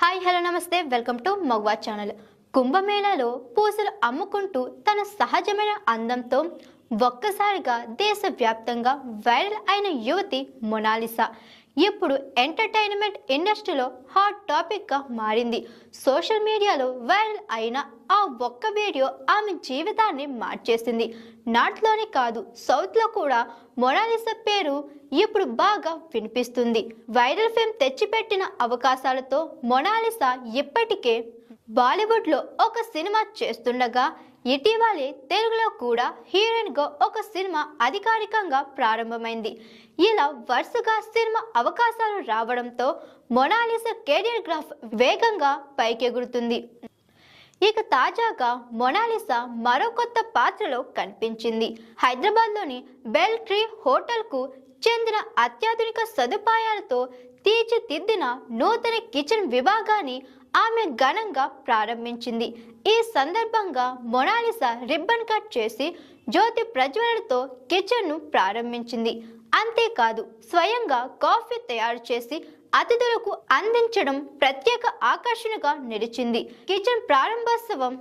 Hi hello నమస్తే. Welcome to Magwa channel. కుంభమేళాలో పూసలు అమ్ముకుంటూ తన సహజమైన అందంతో ఒక్కసారిగా దేశవ్యాప్తంగా వైరల్ అయిన యువతి మొనాలిసా. ఇప్పుడు ఎంటర్టైన్మెంట్ ఇండస్ట్రీలో హాట్ టాపిక్గా మారింది. సోషల్ మీడియాలో వైరల్ అయిన ఆ ఒక్క వీడియో ఆమె జీవితాన్ని మార్చేసింది. నార్త్లోనే కాదు సౌత్లో కూడా మొనాలిసా పేరు ఇప్పుడు బాగా వినిపిస్తుంది. వైరల్ ఫేమ్ తెచ్చిపెట్టిన అవకాశాలతో మొనాలిసా ఇప్పటికే బాలీవుడ్లో ఒక సినిమా చేస్తుండగా ఇటీవలే తెలుగులో కూడా హీరోయిన్గా ఒక సినిమా అధికారికంగా ప్రారంభమైంది. ఇలా వరుసగా సినిమా అవకాశాలు రావడంతో మొనాలిసా కెరియర్ గ్రాఫ్ వేగంగా పైకెగురుతుంది. ఇక తాజాగా మొనాలిసా మరో కొత్త పాత్రలో కనిపించింది. హైదరాబాద్లోని బెల్ ట్రీ హోటల్కు చెందిన అత్యాధునిక సదుపాయాలతో తీర్చిదిద్దిన నూతన కిచెన్ విభాగాన్ని ఆమె ఘనంగా ప్రారంభించింది. ఈ సందర్భంగా మొనాలిసా రిబ్బన్ కట్ చేసి జ్యోతి ప్రజ్వలతో కిచెన్ను ప్రారంభించింది. అంతేకాదు స్వయంగా కాఫీ తయారు చేసి అతిథులకు అందించడం ప్రత్యేక ఆకర్షణగా నిలిచింది. కిచెన్ ప్రారంభోత్సవం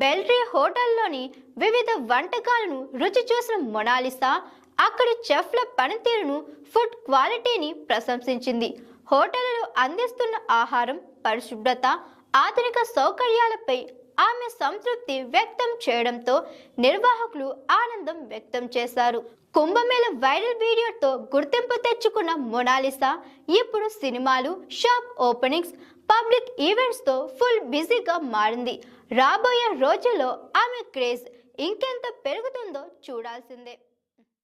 బెల్ట్రీ హోటల్లోని వివిధ వంటకాలను రుచి చూసిన మొనాలిసా అక్కడి చెఫ్ల పనితీరును ఫుడ్ క్వాలిటీని ప్రశంసించింది. హోటళ్ళలో అందిస్తున్న ఆహారం పరిశుభ్రత ఆధునిక సౌకర్యాలపై ఆమె సంతృప్తి వ్యక్తం చేయడంతో నిర్వాహకులు ఆనందం వ్యక్తం చేశారు. కుంభమేళ వైరల్ వీడియోతో గుర్తింపు తెచ్చుకున్న మొనాలిసా ఇప్పుడు సినిమాలు షాప్ ఓపెనింగ్స్ పబ్లిక్ ఈవెంట్స్తో ఫుల్ బిజీగా మారింది. రాబోయే రోజుల్లో ఆమె క్రేజ్ ఇంకెంత పెరుగుతుందో చూడాల్సిందే.